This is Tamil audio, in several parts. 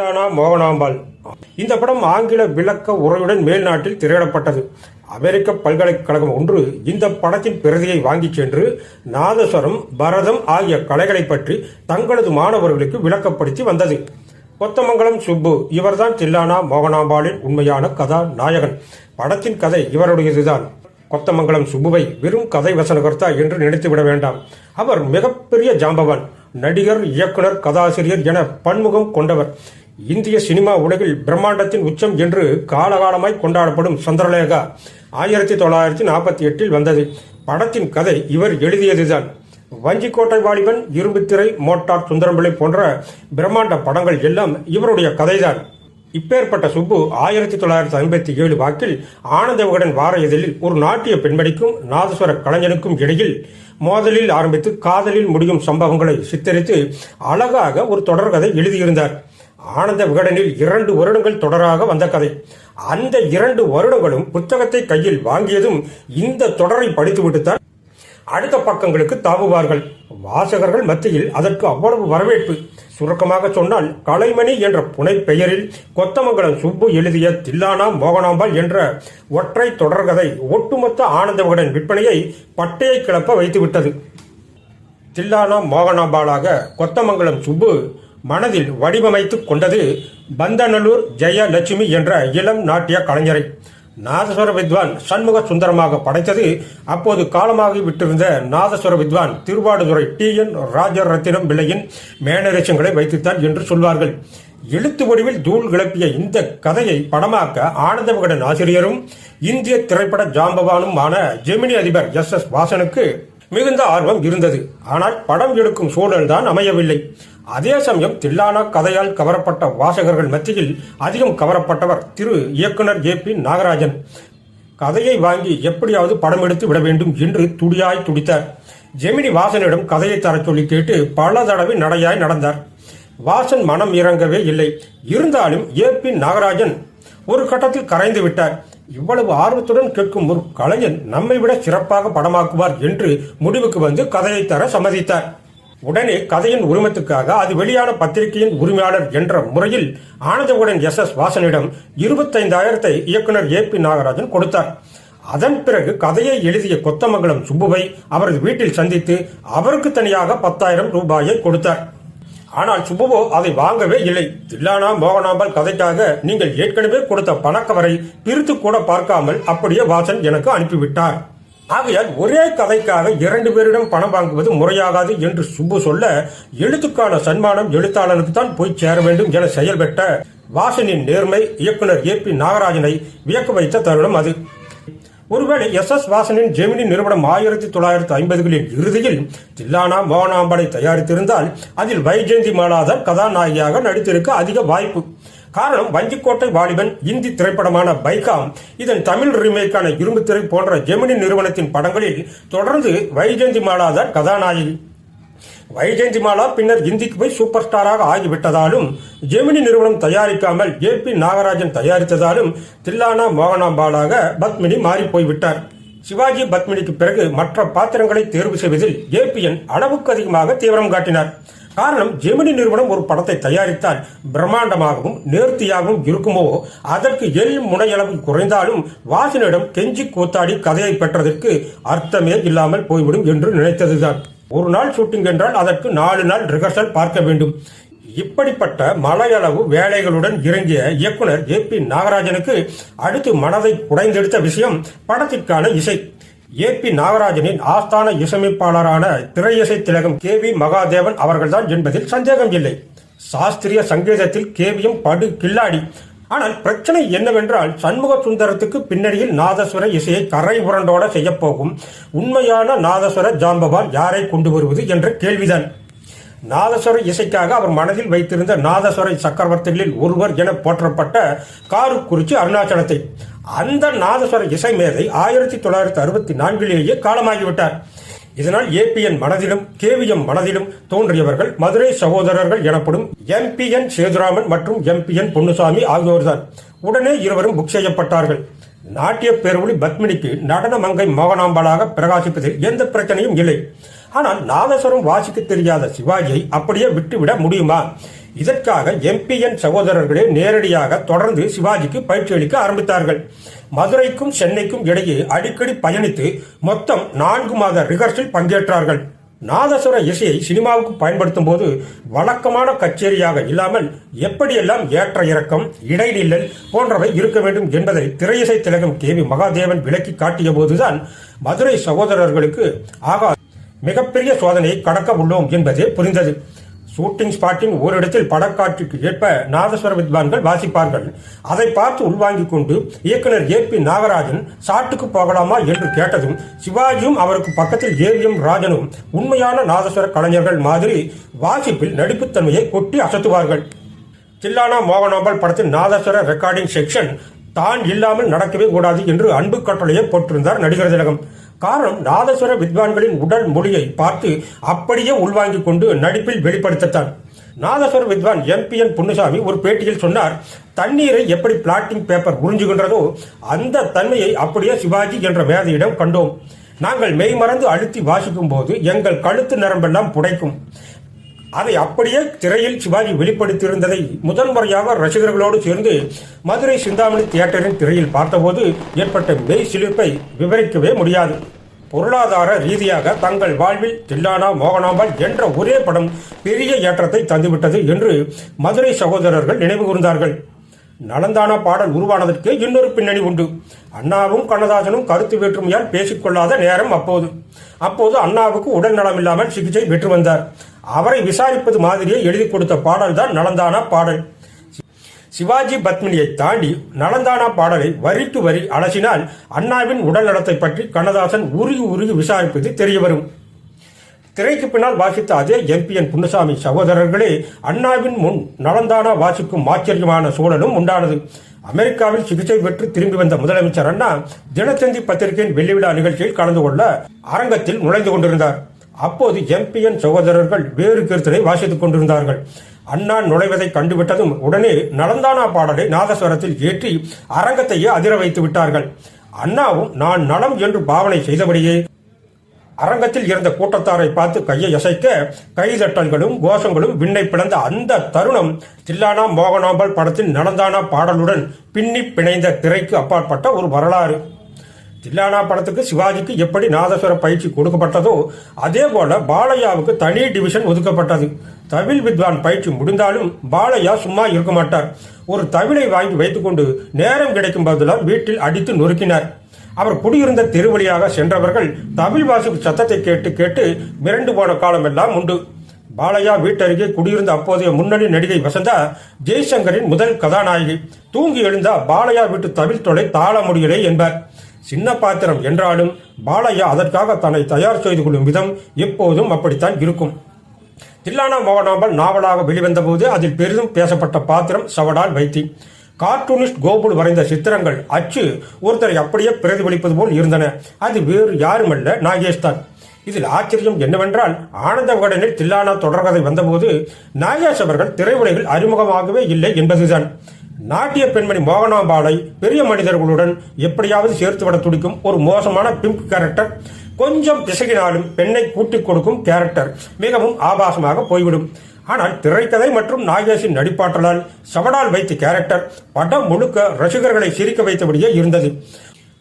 தில்லானா மோகனாம்பாள். இந்த படம் ஆங்கில விளக்க உரையுடன் மேல்நாட்டில் திரையிடப்பட்டது. அமெரிக்க பல்கலைக்கழகம் ஒன்று இந்த படத்தின் பிரதியை வாங்கிச் சென்று நாதஸ்வரம் பரதம் ஆகிய கலைகளை பற்றி தங்களது மாணவர்களுக்கு விளக்கப்படுத்தி வந்தது. கொத்தமங்கலம் சுப்பு இவர்தான் தில்லானா மோகனாம்பாளின் உண்மையான கதாநாயகன். படத்தின் கதை இவருடையதுதான். கொத்தமங்கலம் சுப்புவை வெறும் கதை வசனகர்த்தா என்று நினைத்துவிட வேண்டாம். அவர் மிகப்பெரிய ஜாம்பவான் நடிகர் இயக்குனர் கதாசிரியர் என பன்முகம் கொண்டவர். இந்திய சினிமா உலகில் பிரம்மாண்டத்தின் உச்சம் என்று காலகாலமாய் கொண்டாடப்படும் சந்திரலேகா ஆயிரத்தி தொள்ளாயிரத்தி நாற்பத்தி எட்டில் வந்தது. படத்தின் கதை இவர் எழுதியதுதான். வஞ்சிக்கோட்டை வாலிபன் இரும்புத்திரை மோட்டார் சுந்தரம்பிள்ளை போன்ற பிரம்மாண்ட படங்கள் எல்லாம் இவருடைய கதைதான். இப்பேற்பட்ட சுப்பு ஆயிரத்தி தொள்ளாயிரத்தி ஐம்பத்தி ஏழு வாக்கில் ஆனந்த விகடன் வார இதழில் ஒரு நாட்டிய பெண்மணிக்கும் நாதஸ்வர கலைஞனுக்கும் இடையில் மோதலில் ஆரம்பித்து காதலில் முடியும் சம்பவங்களை சித்தரித்து அழகாக ஒரு தொடர்கதை எழுதியிருந்தார். ஆனந்த விகடனில் இரண்டு வருடங்கள் தொடராக வந்த கதை. அந்த இரண்டு வருடங்களும் புத்தகத்தை கையில் வாங்கியதும் இந்த தொடரை படித்துவிட்டுத்தான் அடுத்த பக்கங்களுக்கு தாவுவார்கள். வாசகர்கள் மத்தியில் அதற்கு அவ்வளவு வரவேற்பு. சுருக்கமாக சொன்னால் கலைமணி என்ற புனை பெயரில் கொத்தமங்கலம் சுப்பு எழுதிய தில்லானா மோகனாம்பாள் என்ற ஒற்றை தொடர்கதை ஒட்டுமொத்த ஆனந்த விகடன் விற்பனையை பட்டையை கிளப்ப வைத்துவிட்டது. தில்லானா மோகனாம்பாளாக கொத்தமங்கலம் சுப்பு மனதில் வடிவமைத்துக் கொண்டது பந்தநல்லூர் ஜெயலட்சுமி என்ற இளம் நாட்டிய கலைஞரை. நாதஸ்வர வித்வான் சண்முக சுந்தரமாக படைத்தது அப்போது காலமாகி விட்டிருந்த நாதஸ்வர வித்வான் திருவாடுதுறை டி. என். ராஜரத்தினம் பிள்ளையின் மேனரேஷங்களை வைத்துத்தான் என்று சொல்வார்கள். எழுத்து வடிவில் தூள் கிளப்பிய இந்த கதையை படமாக்க ஆனந்த விகடன் ஆசிரியரும் இந்திய திரைப்பட ஜாம்பவானுமான ஜெமினி அதிபர் எஸ். எஸ். வாசனுக்கு மிகுந்த ஆர்வம் இருந்தது. ஆனால் படம் எடுக்கும் சூழல் தான் அமையவில்லை. அதே சமயம் தில்லானா கதையால் கவரப்பட்ட வாசகர்கள் மத்தியில் அதிகம் கவரப்பட்டவர் திரு இயக்குனர் ஏ பி நாகராஜன். கதையை வாங்கி எப்படியாவது படம் எடுத்து விட வேண்டும் என்று துடியாய் துடித்தார். ஜெமினி வாசனிடம் கதையை தரச் சொல்லி கேட்டு பல தடவை நடையாய் நடந்தார். வாசன் மனம் இறங்கவே இல்லை. இருந்தாலும் ஏ பி நாகராஜன் ஒரு கட்டத்தில் கரைந்து விட்டார். இவ்வளவு ஆர்வத்துடன் கேட்கும் ஒரு கலைஞன் நம்மை விட சிறப்பாக படமாக்குவார் என்று முடிவுக்கு வந்து கதையை தர சம்மதித்தார். உடனே கதையின் உரிமத்துக்காக அது வெளியான பத்திரிகையின் உரிமையாளர் என்ற முறையில் ஆனந்தவுடன் எஸ் எஸ் வாசனிடம் இருபத்தைந்தாயிரத்தை இயக்குனர் ஏ பி நாகராஜன் கொடுத்தார். அதன் பிறகு கதையை எழுதிய கொத்தமங்கலம் சுப்புவை அவரது வீட்டில் சந்தித்து அவருக்கு தனியாக பத்தாயிரம் ரூபாயை கொடுத்தார். ஆனால் சுப்புவோ அதை வாங்கவே இல்லை. தில்லானா மோகனாம்பாள் கதைக்காக நீங்கள் ஏற்கனவே கொடுத்த பணக்கவரை பிரித்து கூட பார்க்காமல் அப்படியே வாசன் எனக்கு அனுப்பிவிட்டார். ஆகையால் ஒரே கதைக்காக இரண்டு பேரிடம் பணம் வாங்குவது முறையாகாது என்று சுப்பு சொல்ல எழுத்துக்கான சன்மானம் எழுத்தாளனுக்கு தான் போய் சேர வேண்டும் என செயல்பட்ட வாசனின் நேர்மை இயக்குனர் ஏ பி நாகராஜனை வியக்க வைத்த தருணம் அது. ஒருவேளை எஸ் எஸ் வாசனின் ஜெமினி நிறுவனம் ஆயிரத்தி தொள்ளாயிரத்தி ஐம்பதுகளின் இறுதியில் தில்லானா மோகனாம்படை தயாரித்திருந்தால் அதில் வைஜெயந்தி மாலாதர் கதாநாயகியாக நடித்திருக்க அதிக வாய்ப்பு. காரணம் வஞ்சிக்கோட்டை வாலிபன் இந்தி திரைப்படமான பைகாம். இதன் தமிழ் ரீமேக்கான இரும்பு திரை போன்ற ஜெமினி நிறுவனத்தின் படங்களில் தொடர்ந்து வைஜெயந்தி மாலாதர் கதாநாயகி. வைஜெயந்திமாலா பின்னர் இந்திக்கு போய் சூப்பர் ஸ்டாராக ஆகிவிட்டதாலும் ஜெமினி நிறுவனம் தயாரிக்காமல் ஏ பி நாகராஜன் தயாரித்ததாலும் தில்லானா மோகனாம்பாலாக பத்மினி மாறி போய்விட்டார் சிவாஜி பத்மினிக்கு பிறகு மற்ற பாத்திரங்களை தேர்வு செய்வதில் ஏபிஎன் அளவுக்கு அதிகமாக தீவிரம் காட்டினார். காரணம் ஜெமினி நிறுவனம் ஒரு படத்தை தயாரித்தால் பிரம்மாண்டமாகவும் நேர்த்தியாகவும் இருக்குமோ? அதற்கு எல் முனையளவு குறைந்தாலும் வாசனிடம் கெஞ்சி கூத்தாடி கதையை பெற்றதற்கு அர்த்தமே இல்லாமல் போய்விடும் என்று நினைத்ததுதான். ஒரு நாள் ஷூட்டிங் என்றால் அதற்கு நாலு நாள் ரிஹர்சல் பார்க்க வேண்டும். இப்படிப்பட்ட மலையளவு வேலைகளுடன் இறங்கிய இயக்குனர் ஏ பி நாகராஜனுக்கு அடுத்து மனதை குடைந்தெடுத்த விஷயம் படத்திற்கான இசை. ஏ பி நாகராஜனின் ஆஸ்தான இசையமைப்பாளரான திரையிசை திலகம் கே வி மகாதேவன் அவர்கள்தான் என்பதில் சந்தேகம் இல்லை. சாஸ்திரிய சங்கீதத்தில் கேவியும் படு கில்லாடி. ஆனால் பிரச்சனை என்னவென்றால் சண்முக சுந்தரத்துக்கு பின்னணியில் நாதஸ்வர இசையை கரை உரண்டோட செய்யப்போகும் உண்மையான நாதஸ்வர ஜாம்பவான் யாரை கொண்டு வருவது என்ற கேள்விதான். நாதஸ்வர இசைக்காக அவர் மனதில் வைத்திருந்த நாதஸ்வர சக்கரவர்த்திகளில் ஒருவர் என போற்றப்பட்ட காருக்குறிச்சி அருணாச்சலத்தை. அந்த நாதஸ்வர இசை மேதை ஆயிரத்தி தொள்ளாயிரத்தி அறுபத்தி நான்கிலேயே காலமாகிவிட்டார். இதனால் ஏபிஎன் மனதிலும் கேவிஎம் மனதிலும் தோன்றியவர்கள் மதுரை சகோதரர்கள் எனப்படும் எம்பிஎன் சேதுராமன் மற்றும் எம்பிஎன் பொன்னுசாமி ஆகியோர்தான். உடனே இருவரும் புக் செய்யப்பட்டார்கள். நாட்டிய பேரொழி பத்மினிக்கு நடன மங்கை மோகனாம்பாளாக பிரகாசிப்பதில் எந்த பிரச்சனையும் இல்லை. ஆனால் நாதஸ்வரம் வாசிக்க தெரியாத சிவாஜியை அப்படியே விட்டுவிட முடியுமா? இதற்காக எம்பிஎன் சகோதரர்களே நேரடியாக தொடர்ந்து சிவாஜிக்கு பயிற்சி அளிக்க ஆரம்பித்தார்கள். மதுரைக்கும் சென்னைக்கும் இடையே அடிக்கடி பயணித்து மொத்தம் நான்கு மாத ரிகர்ஸில் பங்கேற்றார்கள். நாதஸ்வர இசையை சினிமாவுக்கு பயன்படுத்தும் போது வழக்கமான கச்சேரியாக இல்லாமல் எப்படியெல்லாம் ஏற்ற இறக்கம் இடைநில்லல் போன்றவை இருக்க வேண்டும் என்பதை திரையிசை திலகம் கே வி மகாதேவன் விளக்கி காட்டிய போதுதான் மதுரை சகோதரர்களுக்கு ஆகா மிகப்பெரிய சோதனையை கடக்க உள்ளோம் என்பதே புரிந்தது. ஷூட்டிங் ஸ்பாட்டிங் ஓரிடத்தில் படக்காட்சிக்கு ஏற்ப நாதஸ்வர வித்வான்கள் வாசிப்பார்கள். அதை பார்த்து உள்வாங்கிக் கொண்டு இயக்குனர் ஏ பி நாகராஜன் சாட்டுக்கு போகலாமா? என்று கேட்டதும் சிவாஜியும் அவருக்கு பக்கத்தில் ஏவிஎம் ராஜனும் உண்மையான நாதஸ்வர கலைஞர்கள் மாதிரி வாசிப்பில் நடிப்புத்தன்மையை கொட்டி அசத்துவார்கள். தில்லானா மோகனாம்பாள் படத்தின் நாதஸ்வர ரெக்கார்டிங் செக்ஷன் தான் இல்லாமல் நடக்கவே கூடாது என்று அன்பு கட்டளையை போட்டிருந்தார் நடிகர் திலகம். காரணம் நாதஸ்வர வித்வான்களின் உடல் மொழியை பார்த்து அப்படியே உள்வாங்கிக் கொண்டு நடிப்பில் வெளிப்படுத்தத்தான். நாதஸ்வர வித்வான் எம்பிஎன் புன்னுசாமி ஒரு பேட்டியில் சொன்னார் தண்ணீரை எப்படி பிளாட்டிங் பேப்பர் உறிஞ்சுகின்றதோ அந்த தன்மையை அப்படியே சிவாஜி என்ற மேதையிடம் கண்டோம். நாங்கள் மெய்மறந்து அழுத்தி வாசிக்கும் போது எங்கள் கழுத்து நரம்பெல்லாம் புடைக்கும். அதை அப்படியே திரையில் சிவாஜி வெளிப்படுத்தியிருந்ததை முதல் முறையாக ரசிகர்களோடு சேர்ந்து மதுரை சிந்தாமணி தியேட்டரின் திரையில் பார்த்தபோது ஏற்பட்ட மெய் சிலிர்ப்பை விவரிக்கவே முடியாது. பொருளாதார ரீதியாக தங்கள் வாழ்வில் தில்லானா மோகனாம்பாள் என்ற ஒரே படம் பெரிய ஏற்றத்தை தந்துவிட்டது என்று மதுரை சகோதரர்கள் நினைவு கூர்ந்தார்கள். நலந்தானா பாடல் உருவானதற்கு இன்னொரு பின்னணி உண்டு. அண்ணாவும் கண்ணதாசனும் கருத்து வேற்றுமையால் பேசிக்கொள்ளாத நேரம் அப்போது. அப்போது அண்ணாவுக்கு உடல் நலமில்லாமல் சிகிச்சை பெற்று வந்தார். அவரை விசாரிப்பது மாதிரியே எழுதி கொடுத்த பாடல் தான் நலந்தானா பாடல். சிவாஜி பத்மினியை தாண்டி நலந்தானா பாடலை வரிக்கு வரி அலசினால் அண்ணாவின் உடல் நலத்தை பற்றி கண்ணதாசன் உருகி உருகி விசாரிப்பது தெரிய வரும் திரைக்கு பின்னால் வாசித்த அதே எம்பிஎன் புன்னசாமி சகோதரர்களே அண்ணாவின் முன் நலந்தானா வாசிக்கும் ஆச்சரியமான சூழலும் உண்டானது. அமெரிக்காவில் சிகிச்சை பெற்று திரும்பி வந்த முதலமைச்சர் அண்ணா தினத்தந்தி பத்திரிகையின் வெள்ளி விழா நிகழ்ச்சியில் கலந்து கொள்ள அரங்கத்தில் நுழைந்து கொண்டிருந்தார். அப்போது எம்பிஎன் சகோதரர்கள் வேறு கீர்த்தனை வாசித்துக் கொண்டிருந்தார்கள். அண்ணா நுழைவதை கண்டுவிட்டதும் உடனே நலந்தானா பாடலை நாதஸ்வரத்தில் ஏற்றி அரங்கத்தையே அதிர வைத்து விட்டார்கள். அண்ணாவும் நான் நலம் என்று பாவனை செய்தபடியே அரங்கத்தில் இருந்த கூட்டத்தாரை பார்த்து கையை அசைக்க கைதட்டல்களும் கோஷங்களும் விண்ணை பிளந்த அந்த தருணம் தில்லானா மோகனாம்பல் படத்தின் நடந்தானா பாடலுடன் பின்னி பிணைந்த திரைக்கு அப்பாற்பட்ட ஒரு வரலாறு. தில்லானா படத்துக்கு சிவாஜிக்கு எப்படி நாதஸ்வர பயிற்சி கொடுக்கப்பட்டதோ அதே போல பாலையாவுக்கு தனி டிவிஷன் ஒதுக்கப்பட்டது. தவில் வித்வான் பயிற்சி முடிந்தாலும் பாலையா சும்மா இருக்க மாட்டார். ஒரு தவிலை வாங்கி வைத்துக்கொண்டு நேரம் கிடைக்கும் போதெல்லாம் வீட்டில் அடித்து நொறுக்கினார். அவர் குடியிருந்த தெருவழியாக சென்றவர்கள் தமிழ் வாசிப்பு சத்தத்தை கேட்டு கேட்டு மிரண்டு போன காலம் எல்லாம் உண்டு. பாலையா வீட்டருகே குடியிருந்த அப்போதைய முன்னணி நடிகை வசந்தா ஜெய்சங்கரின் முதல் கதாநாயகி. தூங்கி எழுந்தா பாலையா வீட்டு தமிழ் தொலை தாள முடியலை என்பார். சின்ன பாத்திரம் என்றாலும் பாலையா அதற்காக தன்னை தயார் செய்து கொள்ளும் விதம் எப்போதும் அப்படித்தான் இருக்கும். தில்லானா மோகனாம்பல் நாவலாக வெளிவந்த போது அதில் பெரிதும் பேசப்பட்ட பாத்திரம் சவடால் வைத்தி. கார்ட்டூனிஸ்ட் கோபுல் வரைந்த சித்திரங்கள் அச்சு ஒருத்தரை அப்படியே பிரதிபலிப்பது போல் இருந்தன. அது வேறு யாருமல்ல நாகேஷ் தான் இதில் ஆச்சரியம் என்னவென்றால் ஆனந்த விகடனில் தில்லானா தொடர்கதை வந்தபோது நாகேஷ் அவர்கள் திரையுலகில் அறிமுகமாகவே இல்லை என்பதுதான். நாட்டிய பெண்மணி மோகனாம்பாளை பெரிய மனிதர்களுடன் எப்படியாவது சேர்த்து விட துடிக்கும் ஒரு மோசமான பிம்ப் கேரக்டர் கொஞ்சம் பிசகினாலும் பெண்ணை கூட்டிக் கொடுக்கும் கேரக்டர் மிகவும் ஆபாசமாக போய்விடும். ஆனால் திரைக்கதை மற்றும் நாகேஷின் நடிப்பாற்றலால் சவடால் வைத்த கேரக்டர் படம் முழுக்க ரசிகர்களை சிரிக்க வைத்தபடியே இருந்தது.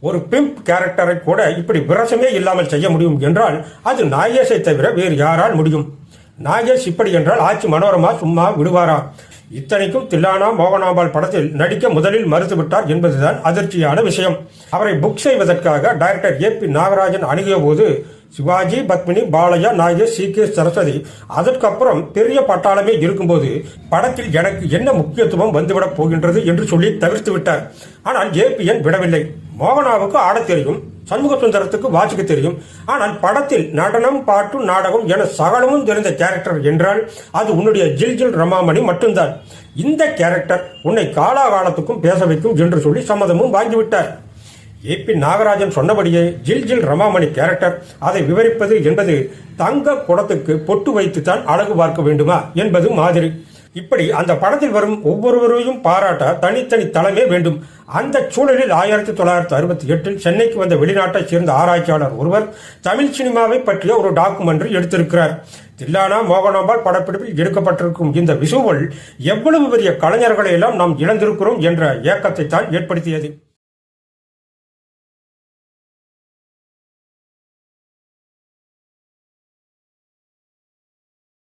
ஒரு பிம்ப் கேரக்டரை கூட இப்படி விரசமே இல்லாமல் செய்ய முடியும் என்றால் அது நாகேஷை தவிர வேறு யாரால் முடியும்? நாகேஷ் இப்படி என்றால் ஆட்சி மனோரமா சும்மா விடுவாரா? இத்தனைக்கும் தில்லானா மோகனாம்பாள் படத்தில் நடிக்க முதலில் மறுத்துவிட்டார் என்பதுதான் அதிர்ச்சியான விஷயம். அவரை புக் செய்வதற்காக டைரக்டர் ஏ பி நாகராஜன் அணுகிய போது சிவாஜி பத்மினி பாலையா நாகேஷ் சி. கே. சரஸ்வதி. அதற்கப்புறம் பெரிய பட்டாளமே இருக்கும்போது படத்தில் எனக்கு என்ன முக்கியத்துவம் வந்துவிடப் போகின்றது என்று சொல்லி தவிர்த்து விட்டார். ஆனால் ஏபிஎன் விடவில்லை. மோகனாவுக்கு ஆடத் தெரியும் சண்முக சுந்தரத்துக்கு வாசிக்க தெரியும். ஆனால் படத்தில் நடனம் பாட்டு நாடகம் என சகலமும் தெரிந்த கேரக்டர் என்றால் அது உன்னுடைய ஜில் ஜில் ரமாமணி மட்டும்தான். இந்த கேரக்டர் உன்னை காலாகாலத்துக்கும் பேச வைக்கும் என்று சொல்லி சம்மதமும் வாங்கிவிட்டார். ஏபி நாகராஜன் சொன்னபடியே ஜில் ஜில் ரமாமணி கேரக்டர். அதை விவரிப்பது என்பது தங்க குடத்துக்கு பொட்டு வைத்துத்தான் அழகு பார்க்க வேண்டுமா என்பது மாதிரி. இப்படி அந்த படத்தில் வரும் ஒவ்வொருவரையும் பாராட்ட தனித்தனி தலைமே வேண்டும். அந்த சூழலில் ஆயிரத்தி தொள்ளாயிரத்தி அறுபத்தி எட்டில் சென்னைக்கு வந்த வெளிநாட்டைச் சேர்ந்த ஆராய்ச்சியாளர் ஒருவர் தமிழ் சினிமாவை பற்றிய ஒரு டாக்குமெண்ட்ரி எடுத்திருக்கிறார். தில்லானா மோகனாம்பாள் படப்பிடிப்பில் எடுக்கப்பட்டிருக்கும் இந்த விசுவல் எவ்வளவு பெரிய கலைஞர்களை எல்லாம் நாம் இழந்திருக்கிறோம் என்ற ஏக்கத்தை தான் ஏற்படுத்தியது.